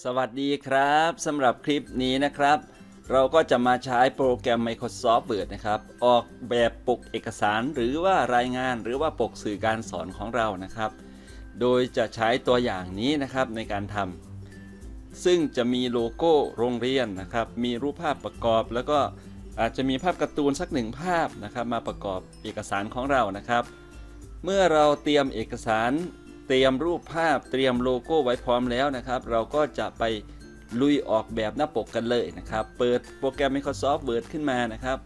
สวัสดีครับสำหรับคลิปนี้นะครับ เราก็จะมาใช้โปรแกรม Microsoft Word นะครับ ออกแบบปกเอกสารหรือว่ารายงานหรือว่าปกสื่อการสอนของเรานะครับ โดยจะใช้ตัวอย่างนี้นะครับในการทำซึ่งจะมีโลโก้โรงเรียนนะครับ มีรูปภาพประกอบแล้วก็อาจจะมีภาพการ์ตูนสักหนึ่งภาพนะครับ มาประกอบเอกสารของเรานะครับ เมื่อเราเตรียมเอกสาร ตรียมรูปภาพเตรียมโลโก้ไว้พร้อมแล้วนะครับ เราก็จะไปลุยออกแบบหน้าปกกันเลยนะครับ เปิดโปรแกรม Microsoft Word ขึ้นมานะครับ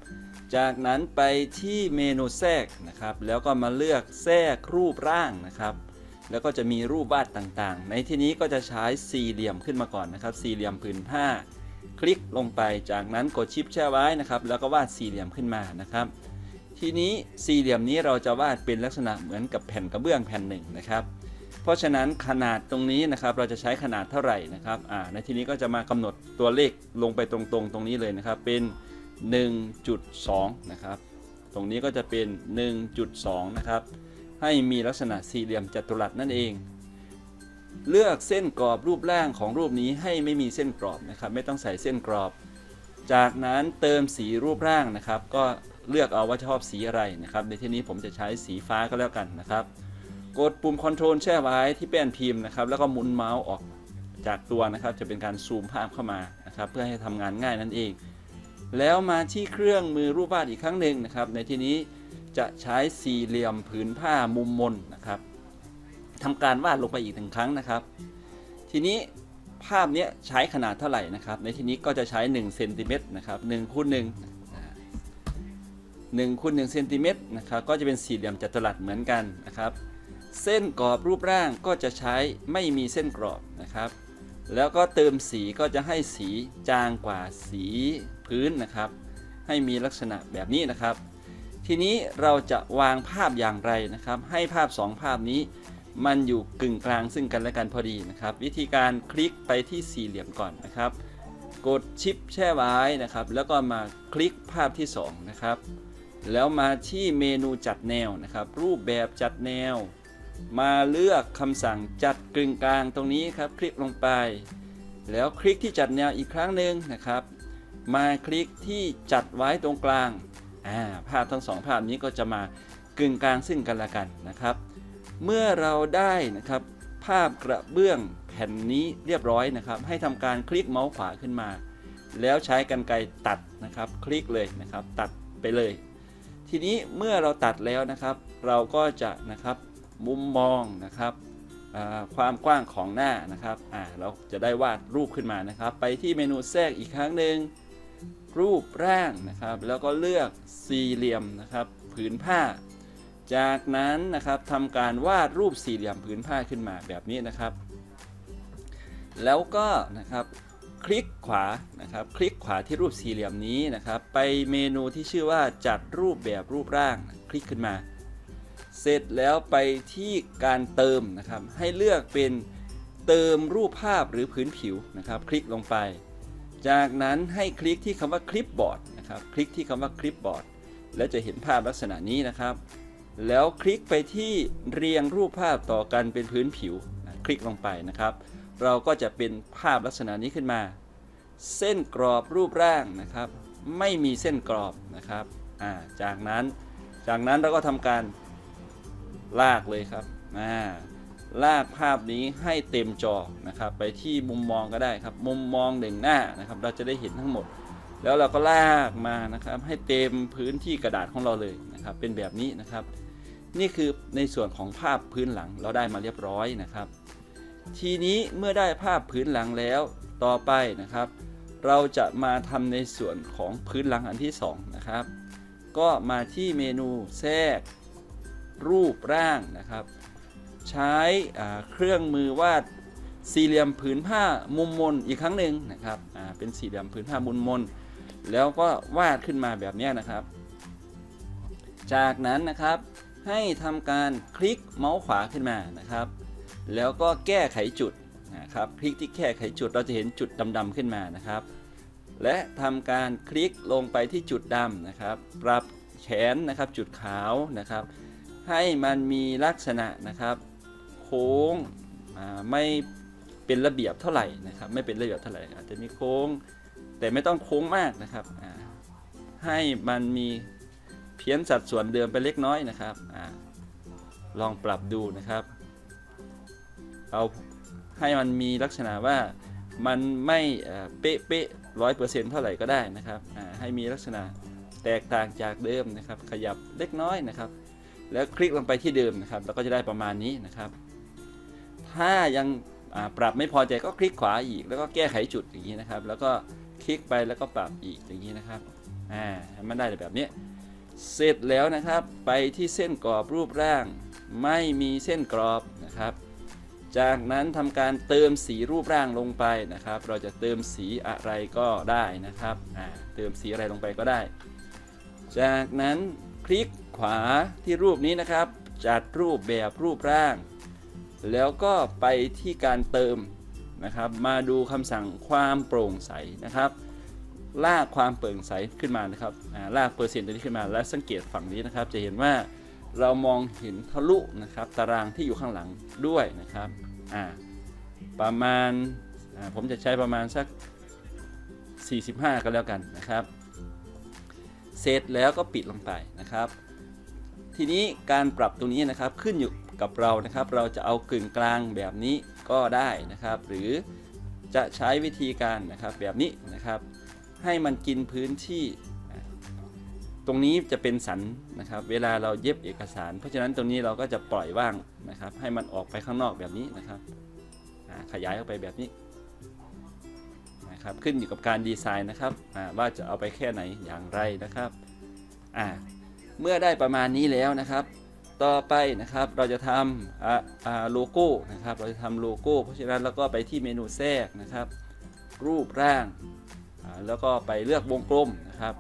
จากนั้นไปที่เมนูแทรกนะครับ แล้วก็มาเลือกแทรกรูปร่างนะครับ แล้วก็จะมีรูปวาดต่างๆ ในที่นี้ก็จะใช้สี่เหลี่ยมขึ้นมาก่อนนะครับ สี่เหลี่ยมผืนผ้า คลิกลงไป จากนั้นกดชิปแช่ไว้นะครับ แล้วก็วาดสี่เหลี่ยมขึ้นมานะครับ ทีนี้สี่เหลี่ยมนี้เราจะวาดเป็นลักษณะเหมือนกับแผ่นกระเบื้องแผ่นหนึ่งนะครับ เพราะฉะนั้นขนาดตรงนี้นะครับเราจะใช้ขนาดเท่าไหร่นะครับในที่นี้ก็จะมากำหนดตัวเลขลงไปตรงๆ ตรงนี้เลยนะครับเป็น 1.2 นะครับ ตรงนี้ก็จะเป็น 1.2 นะครับ ให้มีลักษณะสี่เหลี่ยมจัตุรัสนั่นเอง เลือกเส้นกรอบรูปร่างของรูปนี้ให้ไม่มีเส้นกรอบนะครับ ไม่ต้องใส่เส้นกรอบ จากนั้นเติมสีรูปร่างนะครับ ก็เลือกเอาว่าชอบสีอะไรนะครับ ในที่นี้ผมจะใช้สีฟ้าก็แล้วกันนะครับ กดปุ่ม Ctrl แช่ไว้ที่แป้นพิมพ์นะครับ แล้วก็หมุนเมาส์ออกจากตัวนะครับ จะเป็นการซูมภาพเข้ามานะครับ เพื่อให้ทำงานง่ายนั่นเอง แล้วมาที่เครื่องมือรูปวาดอีกครั้งหนึ่งนะครับ ในที่นี้จะใช้สี่เหลี่ยมผืนผ้ามุมมนนะครับทำการวาดลงไปอีกหนึ่งครั้งนะครับ ทีนี้ภาพเนี้ยใช้ขนาดเท่าไหร่นะครับ ในที่นี้ก็จะใช้1เซนติเมตรนะครับ1คูณ1 1คูณ1เซนติเมตรนะครับ ก็จะเป็นสี่เหลี่ยมจัตุรัสเหมือนกันนะครับ เส้นกรอบรูปร่างก็จะใช้ไม่มีเส้นกรอบนะครับ แล้วก็เติมสีก็จะให้สีจางกว่าสีพื้นนะครับ ให้มีลักษณะแบบนี้นะครับ ทีนี้เราจะวางภาพอย่างไรนะครับ ให้ภาพ 2 ภาพนี้ มันอยู่กึ่งกลางซึ่งกันและกันพอดีนะครับ วิธีการคลิกไปที่สี่เหลี่ยมก่อนนะครับ กดชิปแช่ไว้นะครับ แล้วก็มาคลิกภาพที่2นะครับแล้วมาที่เมนูจัดแนวนะครับ รูปแบบจัดแนว มาเลือกคำสั่งจัดกึ่งกลางตรงนี้ครับ คลิกลงไป แล้วคลิกที่จัดแนวอีกครั้งหนึ่งนะครับ มาคลิกที่จัดไว้ตรงกลางาภาพทั้งสองภาพนี้ก็จะมากึ่งกลางซึ่งกันและกันนะครับ เมื่อเราได้นะครับ ภาพกระเบื้องแผ่นนี้เรียบร้อยนะครับ ให้ทำการคลิกเมาส์ขวาขึ้นมา แล้วใช้กรรไกรตัดนะครับ คลิกเลยนะครับ ตัดไปเลย ทีนี้เมื่อเราตัดแล้วนะครับ เราก็จะนะครับ มุมมองนะครับความกว้างของหน้านะครับเราจะได้วาดรูปขึ้นมานะครับ ไปที่เมนูแทรกอีกครั้งหนึ่งรูปร่างนะครับ แล้วก็เลือกสี่เหลี่ยมนะครับผืนผ้า จากนั้นนะครับทำการวาดรูปสี่เหลี่ยมผืนผ้าขึ้นมาแบบนี้นะครับ แล้วก็นะครับคลิกขวานะครับ คลิกขวาที่รูปสี่เหลี่ยมนี้นะครับ ไปเมนูที่ชื่อว่าจัดรูปแบบรูปร่าง คลิกขึ้นมา เสร็จแล้วไปที่การเติมนะครับ ให้เลือกเป็นเติมรูปภาพหรือพื้นผิวนะครับ คลิกลงไป จากนั้นให้คลิกที่คำว่าคลิปบอร์ดนะครับ คลิกที่คำว่าคลิปบอร์ดแล้วจะเห็นภาพลักษณะนี้นะครับ แล้วคลิกไปที่เรียงรูปภาพต่อกันเป็นพื้นผิวนะคลิกลงไปนะครับ เราก็จะเป็นภาพลักษณะนี้ขึ้นมา เส้นกรอบรูปร่างนะครับ ไม่มีเส้นกรอบนะครับ จากนั้น จากนั้นเราก็ทำการ ลากเลยครับอ่าลากภาพนี้ให้เต็มจอนะครับ ไปที่มุมมองก็ได้ครับ มุมมองหนึ่งหน้านะครับ เราจะได้เห็นทั้งหมด แล้วเราก็ลากมานะครับ ให้เต็มพื้นที่กระดาษของเราเลยนะครับ เป็นแบบนี้นะครับ นี่คือในส่วนของภาพพื้นหลังเราได้มาเรียบร้อยนะครับ ทีนี้เมื่อได้ภาพพื้นหลังแล้วต่อไปนะครับ เราจะมาทำในส่วนของพื้นหลังอันที่2นะครับ ก็มาที่เมนูแทรก รูปร่างนะครับ ใช้เครื่องมือวาดสี่เหลี่ยมผืนผ้ามุมมนอีกครั้งหนึ่งนะครับเป็นสี่เหลี่ยมผืนผ้ามุมมน แล้วก็วาดขึ้นมาแบบนี้นะครับ จากนั้นนะครับให้ทำการคลิกเมาส์ขวาขึ้นมานะครับ แล้วก็แก้ไขจุดนะครับคลิกที่แก้ไขจุดเราจะเห็นจุดดำๆขึ้นมานะครับ และทำการคลิกลงไปที่จุดดำนะครับ ปรับแขนนะครับจุดขาวนะครับ ให้มันมีลักษณะนะครับโค้งไม่เป็นระเบียบเท่าไหร่นะครับ ไม่เป็นระเบียบเท่าไหร่อาจจะมีโค้งแต่ไม่ต้องโค้งมากนะครับให้มันมีเพี้ยนสัดส่วนเดิมไปเล็กน้อยนะครับอลองปรับดูนะครับ เอาให้มันมีลักษณะว่ามันไม่เป๊ะเป๊ะร้อยเปอร์เซ็นต์เท่าไหร่ก็ได้นะครับให้มีลักษณะแตกต่างจากเดิมนะครับ ขยับเล็กน้อยนะครับ แล้วคลิกลงไปที่เดิมนะครับเราก็จะได้ประมาณนี้นะครับ ถ้ายังปรับไม่พอใจก็คลิกขวาอีก แล้วก็แก้ไขจุดอย่างนี้นะครับ แล้วก็คลิกไปแล้วก็ปรับอีกอย่างนี้นะครับอ่าให้มันได้แบบนี้เสร็จแล้วนะครับไปที่เส้นกรอบรูปร่าง ไม่มีเส้นกรอบนะครับ จากนั้นทำการเติมสีรูปร่างลงไปนะครับ เราจะเติมสีอะไรก็ได้นะครับอ่าเติมสีอะไรลงไปก็ได้ จากนั้น คลิกขวาที่รูปนี้นะครับ จัดรูปแบบรูปร่าง แล้วก็ไปที่การเติมนะครับ มาดูคำสั่งความโปร่งใสนะครับ ลากความโปร่งใสขึ้นมานะครับลากเปอร์เซ็นต์ตัวนี้ขึ้นมา และสังเกตฝั่งนี้นะครับ จะเห็นว่าเรามองเห็นทะลุนะครับ ตารางที่อยู่ข้างหลังด้วยนะครับประมาณผมจะใช้ประมาณสัก 45 ก็แล้วกันนะครับ เสร็จแล้วก็ปิดลงไปนะครับ ทีนี้การปรับตรงนี้นะครับขึ้นอยู่กับเรานะครับ เราจะเอากึ่งกลางแบบนี้ก็ได้นะครับ หรือจะใช้วิธีการนะครับแบบนี้นะครับ ให้มันกินพื้นที่ ตรงนี้จะเป็นสันนะครับ เวลาเราเย็บเอกสาร เพราะฉะนั้นตรงนี้เราก็จะปล่อยว่างนะครับ ให้มันออกไปข้างนอกแบบนี้นะครับขยายออกไปแบบนี้ นะครับ ขึ้นอยู่กับการดีไซน์นะครับว่าจะเอาไปแค่ไหนอย่างไรนะครับเมื่อได้ประมาณนี้แล้วนะครับ ต่อไปนะครับเราจะทำโลโก้นะครับ เราจะทำโลโก้ เพราะฉะนั้นเราก็ไปที่เมนูแทรกนะครับ รูปร่างแล้วก็ไปเลือกวงกลมนะครับ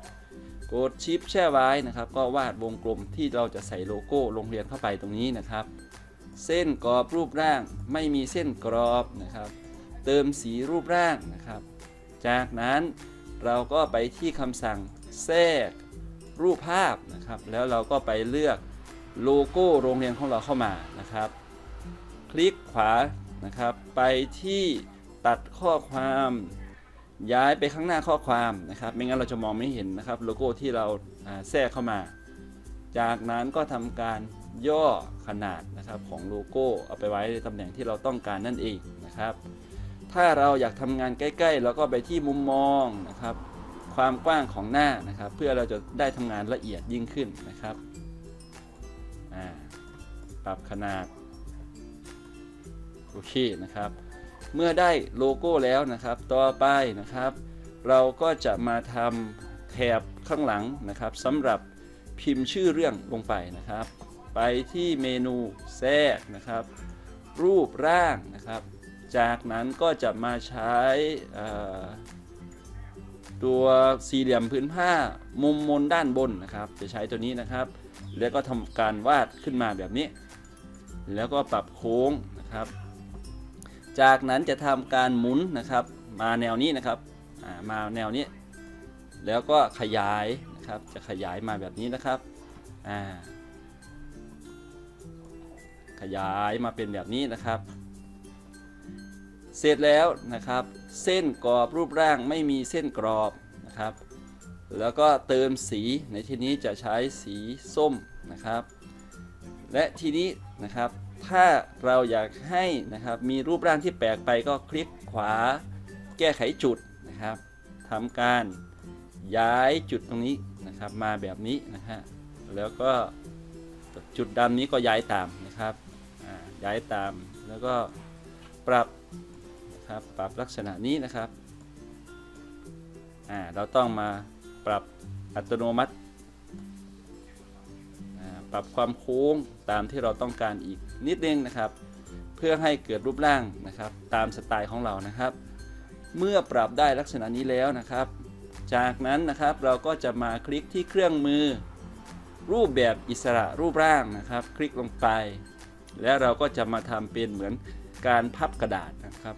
กดชิปแช่ไว้นะครับ ก็วาดวงกลมที่เราจะใส่โลโก้โรงเรียนเข้าไปตรงนี้นะครับ เส้นกรอบรูปร่างไม่มีเส้นกรอบนะครับ เติมสีรูปร่างนะครับ จากนั้นเราก็ไปที่คำสั่งแทรกรูปภาพนะครับ แล้วเราก็ไปเลือกโลโก้โรงเรียนของเราเข้ามานะครับ คลิกขวานะครับ ไปที่ตัดข้อความย้ายไปข้างหน้าข้อความนะครับ ไม่งั้นเราจะมองไม่เห็นนะครับโลโก้ที่เราแทรกเข้ามา จากนั้นก็ทำการย่อขนาดนะครับของโลโก้เอาไปไว้ในตำแหน่งที่เราต้องการนั่นเองนะครับ ถ้าเราอยากทำงานใกล้ๆเราก็ไปที่มุมมองนะครับ ความกว้างของหน้านะครับ เพื่อเราจะได้ทำงานละเอียดยิ่งขึ้นนะครับปรับขนาดโอเคนะครับ เมื่อได้โลโก้แล้วนะครับ ต่อไปนะครับ เราก็จะมาทำแถบข้างหลังนะครับสำหรับพิมพ์ชื่อเรื่องลงไปนะครับ ไปที่เมนูแทรกนะครับ รูปร่างนะครับ จากนั้นก็จะมาใช้ตัวสี่เหลี่ยมพื้นผ้ามุมมนด้านบนนะครับ จะใช้ตัวนี้นะครับ แล้วก็ทำการวาดขึ้นมาแบบนี้ แล้วก็ปรับโค้งนะครับ จากนั้นจะทำการหมุนนะครับ มาแนวนี้นะครับมาแนวนี้ แล้วก็ขยายนะครับ จะขยายมาแบบนี้นะครับขยายมาเป็นแบบนี้นะครับ เสร็จแล้วนะครับ เส้นกรอบรูปร่างไม่มีเส้นกรอบนะครับ แล้วก็เติมสีในที่นี้จะใช้สีส้มนะครับ และทีนี้นะครับ ถ้าเราอยากให้นะครับมีรูปร่างที่แปลกไปก็คลิกขวา แก้ไขจุดนะครับทำการย้ายจุดตรงนี้นะครับมาแบบนี้นะฮะแล้วก็จุดดำนี้ก็ย้ายตามนะครับย้ายตามแล้วก็ปรับ นะครับ ปรับลักษณะนี้นะครับอ่าเราต้องมาปรับอัตโนมัติ ปรับความโค้งตามที่เราต้องการอีกนิดนึงนะครับ เพื่อให้เกิดรูปร่างนะครับ ตามสไตล์ของเรานะครับ เมื่อปรับได้ลักษณะนี้แล้วนะครับ จากนั้นนะครับเราก็จะมาคลิกที่เครื่องมือ รูปแบบอิสระรูปร่างนะครับ คลิกลงไป แล้วเราก็จะมาทำเป็นเหมือนการพับกระดาษนะครับ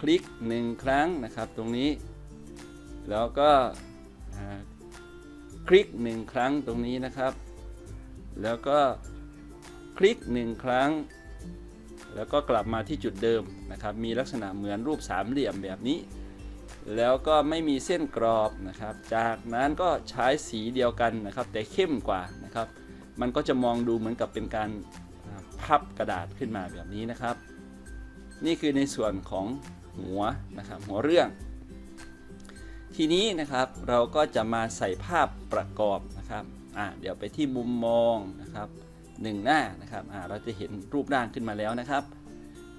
คลิกหนึ่งครั้งนะครับ ตรงนี้ แล้วก็คลิกหนึ่งครั้งตรงนี้นะครับ แล้วก็คลิกหนึ่งครั้ง แล้วก็กลับมาที่จุดเดิมนะครับ มีลักษณะเหมือนรูปสามเหลี่ยมแบบนี้ แล้วก็ไม่มีเส้นกรอบนะครับ จากนั้นก็ใช้สีเดียวกันนะครับ แต่เข้มกว่านะครับ มันก็จะมองดูเหมือนกับเป็นการพับกระดาษขึ้นมาแบบนี้นะครับ นี่คือในส่วนของ หัวนะครับหัวเรื่อง ทีนี้นะครับเราก็จะมาใส่ภาพประกอบนะครับอ่าเดี๋ยวไปที่มุมมองนะครับหนึ่งหน้านะครับอ่าเราจะเห็นรูปร่างขึ้นมาแล้วนะครับ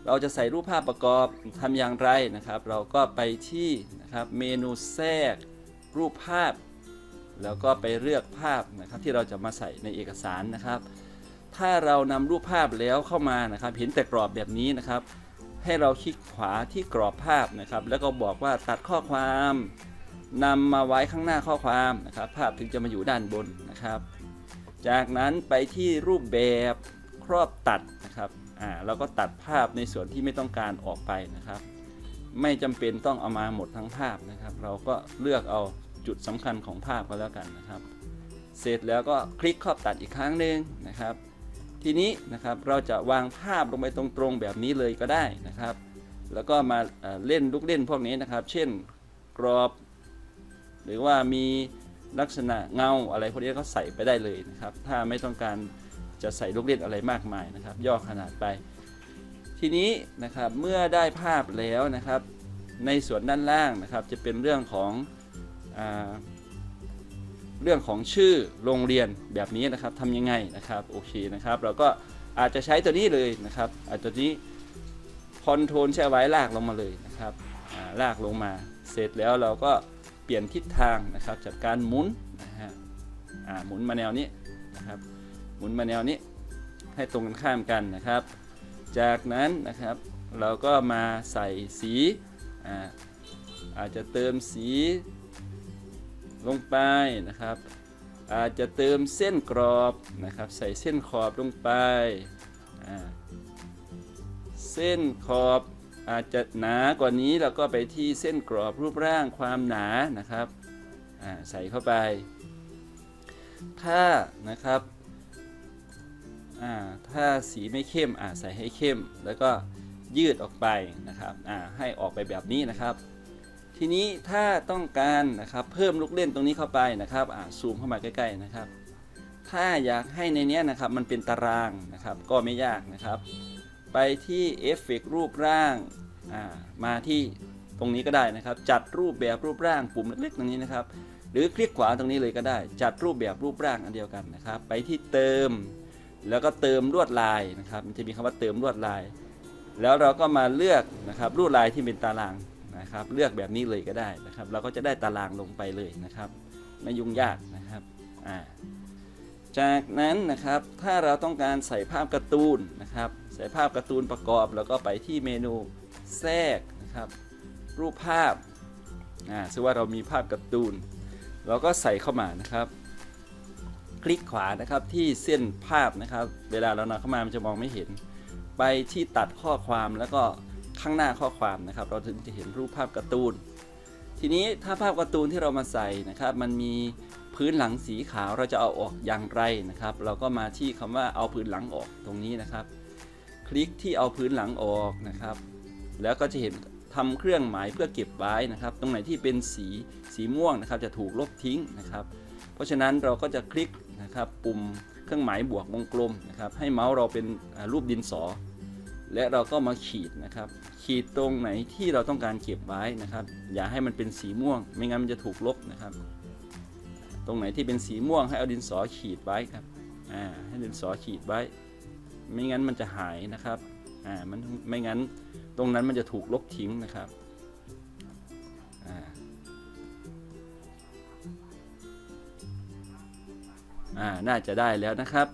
เราจะใส่รูปภาพประกอบทำอย่างไรนะครับ เราก็ไปที่นะครับเมนูแทรกรูปภาพ แล้วก็ไปเลือกภาพนะครับที่เราจะมาใส่ในเอกสารนะครับ ถ้าเรานำรูปภาพแล้วเข้ามานะครับ เห็นแต่กรอบแบบนี้นะครับ ให้เราคลิกขวาที่กรอบภาพนะครับ แล้วก็บอกว่าตัดข้อความนำมาไว้ข้างหน้าข้อความนะครับ ภาพถึงจะมาอยู่ด้านบนนะครับ จากนั้นไปที่รูปแบบครอบตัดนะครับอ่าเราก็ตัดภาพในส่วนที่ไม่ต้องการออกไปนะครับ ไม่จำเป็นต้องเอามาหมดทั้งภาพนะครับ เราก็เลือกเอาจุดสำคัญของภาพก็แล้วกันนะครับ เสร็จแล้วก็คลิกครอบตัดอีกครั้งหนึ่งนะครับ ทีนี้นะครับเราจะวางภาพลงไปตรงๆแบบนี้เลยก็ได้นะครับ แล้วก็มาเล่นลูกเล่นพวกนี้นะครับ เช่นกรอบ หรือว่ามีลักษณะเงาอะไรพวกนี้ก็ใส่ไปได้เลยนะครับ ถ้าไม่ต้องการจะใส่ลูกเล่นอะไรมากมายนะครับ ย่อขนาดไป ทีนี้นะครับเมื่อได้ภาพแล้วนะครับ ในส่วนด้านล่างนะครับ จะเป็นเรื่องของอ เรื่องของชื่อโรงเรียนแบบนี้นะครับทำยังไงนะครับโอเคนะครับ เราก็อาจจะใช้ตัวนี้เลยนะครับอาจจะนี้คอนโทรลใช้ไว้ลากลงมาเลยนะครับาลากลงมาเสร็จแล้วเราก็เปลี่ยนทิศทางนะครับจากการหมุนนะฮะหมุนมาแนวนี้นะครับหมุนมาแนวนี้ให้ตรงกันข้ามกันนะครับ จากนั้นนะครับเราก็มาใส่สีอาอาจจะเติมสี ลงไปนะครับ อาจจะเติมเส้นกรอบนะครับ ใส่เส้นขอบลงไปเส้นขอบอาจจะหนากว่านี้เราก็ไปที่เส้นกรอบรูปร่างความหนานะครับใส่เข้าไป ถ้านะครับถ้าสีไม่เข้มอ่าใส่ให้เข้ม แล้วก็ยืดออกไปนะครับให้ออกไปแบบนี้นะครับ ทีนี้ถ้าต้องการนะครับเพิ่มลูกเล่นตรงนี้เข้าไปนะครับอ่าซูมเข้ามาใกล้ๆนะครับ ถ้าอยากให้ในนี้นะครับมันเป็นตารางนะครับก็ไม่ยากนะครับ ไปที่เอฟเฟกรูปร่างอ่ามาที่ตรงนี้ก็ได้นะครับ จัดรูปแบบรูปร่างปุ่มเล็กๆตรงนี้นะครับ หรือคลิกขวาตรงนี้เลยก็ได้ จัดรูปแบบรูปร่างอันเดียวกันนะครับ ไปที่เติม แล้วก็เติมลวดลายนะครับ มันจะมีคำว่าเติมลวดลาย แล้วเราก็มาเลือกนะครับลวดลายที่เป็นตาราง นะครับ เลือกแบบนี้เลยก็ได้นะครับ เราก็จะได้ตารางลงไปเลยนะครับ ไม่ยุ่งยากนะครับอ่าจากนั้นนะครับถ้าเราต้องการใส่ภาพการ์ตูนนะครับ ใส่ภาพการ์ตูนประกอบ แล้วก็ไปที่เมนูแทรกนะครับ รูปภาพอ่าซึ่งว่าเรามีภาพการ์ตูนเราก็ใส่เข้ามานะครับ คลิกขวานะครับที่เส้นภาพนะครับ เวลาเรานำเข้ามามันจะมองไม่เห็น ไปที่ตัดข้อความแล้วก็ ข้างหน้าข้อความนะครับ เราถึงจะเห็นรูปภาพการ์ตูน ทีนี้ถ้าภาพการ์ตูนที่เรามาใส่นะครับ มันมีพื้นหลังสีขาวเราจะเอาออกอย่างไรนะครับ เราก็มาที่คำว่าเอาพื้นหลังออกตรงนี้นะครับ คลิกที่เอาพื้นหลังออกนะครับ แล้วก็จะเห็นทำเครื่องหมายเพื่อเก็บไว้นะครับ ตรงไหนที่เป็นสีสีม่วงนะครับ จะถูกลบทิ้งนะครับ เพราะฉะนั้นเราก็จะคลิกนะครับปุ่มเครื่องหมายบวกวงกลมนะครับ ให้เมาส์เราเป็นรูปดินสอ และเราก็มาขีดนะครับ ขีดตรงไหนที่เราต้องการเก็บไว้นะครับ อย่าให้มันเป็นสีม่วง ไม่งั้นมันจะถูกลบนะครับ ตรงไหนที่เป็นสีม่วงให้เอาดินสอขีดไว้ครับอ่าให้ดินสอขีดไว้ ไม่งั้นมันจะหายนะครับอ่ามันไม่งั้นตรงนั้นมันจะถูกลบทิ้งนะครับอ่าอ่าน่าจะได้แล้วนะครับ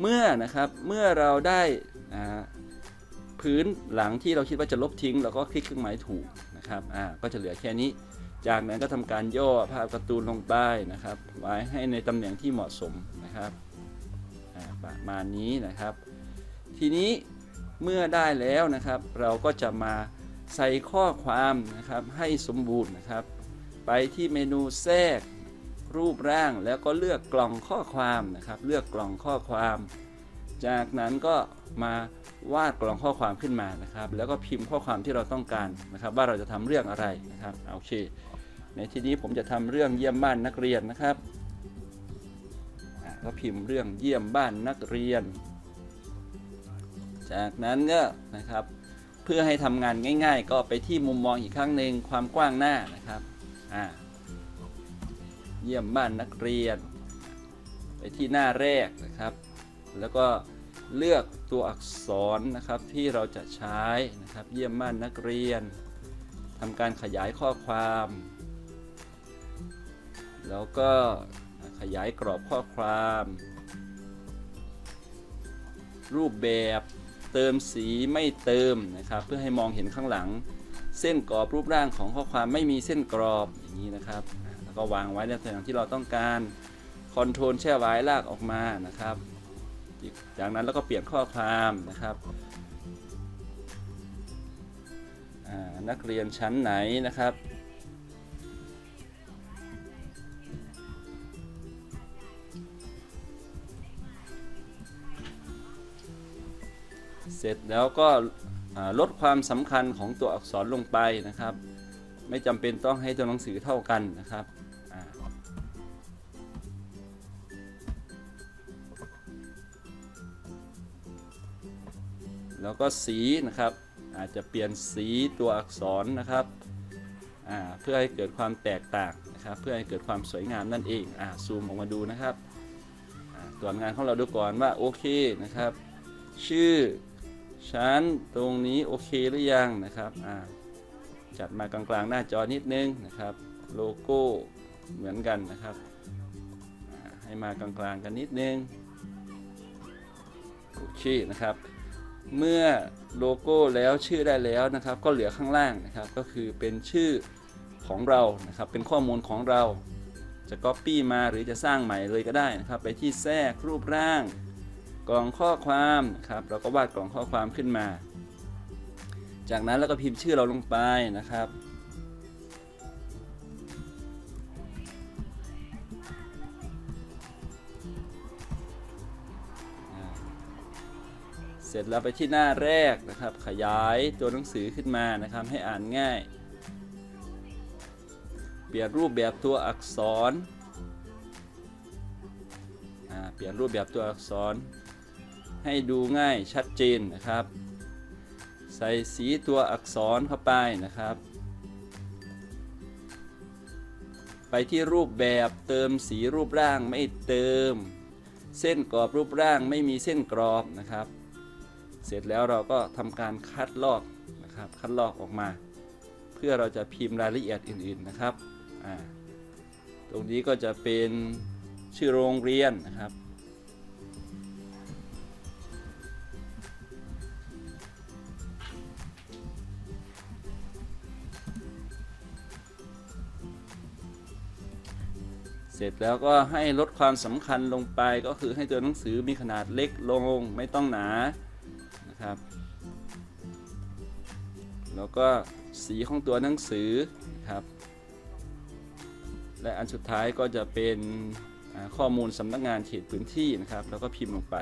เมื่อนะครับเมื่อเราได้อ่า พื้นหลังที่เราคิดว่าจะลบทิ้งเราก็คลิกเครื่องหมายถูกนะครับอ่าก็จะเหลือแค่นี้ จากนั้นก็ทำการย่อภาพการ์ตูนลงไปนะครับ ไว้ให้ในตำแหน่งที่เหมาะสมนะครับอ่าประมาณนี้นะครับ ทีนี้เมื่อได้แล้วนะครับ เราก็จะมาใส่ข้อความนะครับให้สมบูรณ์นะครับ ไปที่เมนูแทรกรูปร่างแล้วก็เลือกกล่องข้อความนะครับ เลือกกล่องข้อความ จากนั้นก็มาวาดกล่องข้อความขึ้นมานะครับ แล้วก็พิมพ์ข้อความที่เราต้องการนะครับ ว่าเราจะทำเรื่องอะไรนะครับโอเค ในที่นี้ผมจะทำเรื่องเยี่ยมบ้านนักเรียนนะครับก็พิมพ์เรื่องเยี่ยมบ้านนักเรียน จากนั้นก็นะครับ เพื่อให้ทำงานง่าย ๆ ก็ไปที่มุมมองอีกครั้งหนึ่งความกว้างหน้านะครับอ่าเยี่ยมบ้านนักเรียน ไปที่หน้าแรกนะครับ แล้วก็เลือกตัวอักษรนะครับที่เราจะใช้นะครับ เยี่ยมบ้านนักเรียนทำการขยายข้อความ แล้วก็ขยายกรอบข้อความ รูปแบบเติมสีไม่เติมนะครับ เพื่อให้มองเห็นข้างหลัง เส้นกรอบรูปร่างของข้อความไม่มีเส้นกรอบอย่างนี้นะครับ แล้วก็วางไว้ในตำแหน่งที่เราต้องการคอนโทรลแช่ไว้ลากออกมานะครับ จากนั้นแล้วก็เปลี่ยนข้อความนะครับนักเรียนชั้นไหนนะครับ เสร็จแล้วก็ลดความสำคัญของตัวอักษรลงไปนะครับ ไม่จำเป็นต้องให้ตัวหนังสือเท่ากันนะครับ แล้วก็สีนะครับ อาจจะเปลี่ยนสีตัวอักษรนะครับเพื่อให้เกิดความแตกต่างนะครับ เพื่อให้เกิดความสวยงามนั่นเองอซูมออกมาดูนะครับตรวจงานของเราดูก่อนว่าโอเคนะครับ ชื่อชั้นตรงนี้โอเคหรือยังนะครับจัดมากลางๆหน้าจอนิดนึงนะครับ โลโก้เหมือนกันนะครับ ให้มากลางๆกันนิดนึง โอเคนะครับ เมื่อโลโก้แล้วชื่อได้แล้วนะครับ ก็เหลือข้างล่างนะครับ ก็คือเป็นชื่อของเรานะครับ เป็นข้อมูลของเรา จะ Copy มาหรือจะสร้างใหม่เลยก็ได้นะครับ ไปที่แทรกรูปร่าง กล่องข้อความนะครับ เราก็วาดกล่องข้อความขึ้นมา จากนั้นเราก็พิมพ์ชื่อเราลงไปนะครับ ร็จแล้วไปที่หน้าแรกนะครับ ขยายตัวหนังสือขึ้นมานะครับ ให้อ่านง่าย เปลี่ยนรูปแบบตัวอักษรอ่าเปลี่ยนรูปแบบตัวอักษร ให้ดูง่ายชัดเจนนะครับ ใส่สีตัวอักษรเข้าไปนะครับ ไปที่รูปแบบเติมสีรูปร่างไม่เติม เส้นกรอบรูปร่างไม่มีเส้นกรอบนะครับ เสร็จแล้วเราก็ทำการคัดลอกนะครับคัดลอกออกมา เพื่อเราจะพิมพ์รายละเอียดอื่นๆนะครับตรงนี้ก็จะเป็นชื่อโรงเรียนนะครับเสร็จแล้วก็ให้ลดความสำคัญลงไปก็คือให้ตัวหนังสือมีขนาดเล็กลง ไม่ต้องหนา นะครับ แล้วก็สีของตัวหนังสือนะครับ และอันสุดท้ายก็จะเป็นข้อมูลสำนักงานเขตพื้นที่นะครับ แล้วก็พิมพ์ลงไป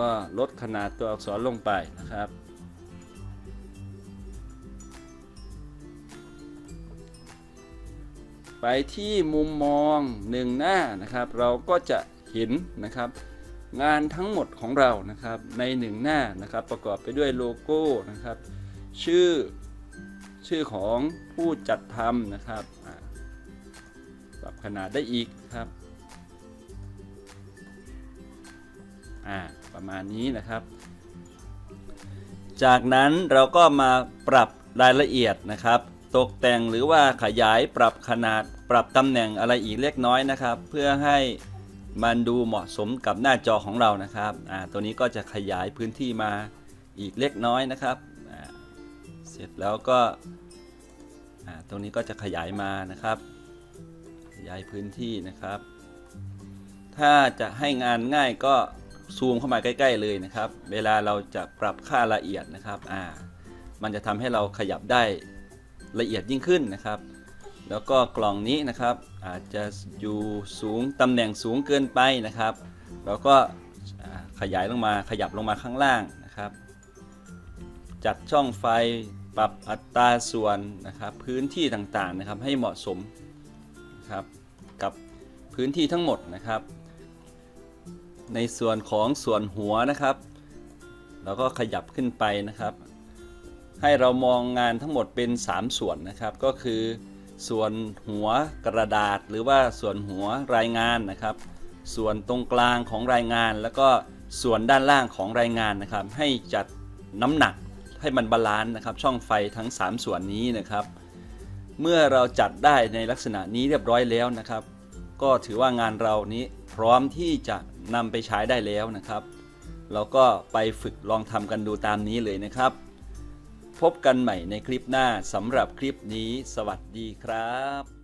ก็ลดขนาดตัวอักษรลงไปนะครับ ไปที่มุมมองหนึ่งหน้านะครับ เราก็จะเห็นนะครับ งานทั้งหมดของเรานะครับในหนึ่งหน้านะครับ ประกอบไปด้วยโลโก้นะครับ ชื่อชื่อของผู้จัดทำนะครับปรับขนาดได้อีกครับ อ่า ประมาณนี้นะครับ จากนั้นเราก็มาปรับรายละเอียดนะครับ ตกแต่งหรือว่าขยายปรับขนาดปรับตำแหน่งอะไรอีกเล็กน้อยนะครับ เพื่อให้มันดูเหมาะสมกับหน้าจอของเรานะครับอ่าตัวนี้ก็จะขยายพื้นที่มาอีกเล็กน้อยนะครับเสร็จแล้วก็ตรงนี้ก็จะขยายมานะครับ ขยายพื้นที่นะครับ ถ้าจะให้งานง่ายก็ ซูมเข้ามาใกล้ๆเลยนะครับ เวลาเราจะปรับค่าละเอียดนะครับอ่ามันจะทำให้เราขยับได้ละเอียดยิ่งขึ้นนะครับ แล้วก็กล่องนี้นะครับ อาจจะอยู่สูงตำแหน่งสูงเกินไปนะครับแล้วก็ขยายลงมาขยับลงมาข้างล่างนะครับ จัดช่องไฟปรับอัตราส่วนนะครับพื้นที่ต่างๆนะครับให้เหมาะสมนะครับกับพื้นที่ทั้งหมดนะครับ ในส่วนของส่วนหัวนะครับ เราก็ขยับขึ้นไปนะครับ ให้เรามองงานทั้งหมดเป็น 3 ส่วนนะครับ ก็คือ ส่วนหัวกระดาษ หรือว่าส่วนหัวรายงานนะครับ ส่วนตรงกลางของรายงาน แล้วก็ส่วนด้านล่างของรายงานนะครับ ให้จัดน้ำหนักให้มันบาลานซ์นะครับ ช่องไฟทั้ง 3 ส่วนนี้นะครับ เมื่อเราจัดได้ในลักษณะนี้เรียบร้อยแล้วนะครับ ก็ถือว่างานเรานี้พร้อมที่จะ นำไปใช้ได้แล้วนะครับ เราก็ไปฝึกลองทำกันดูตามนี้เลยนะครับ พบกันใหม่ในคลิปหน้าสำหรับคลิปนี้ สวัสดีครับ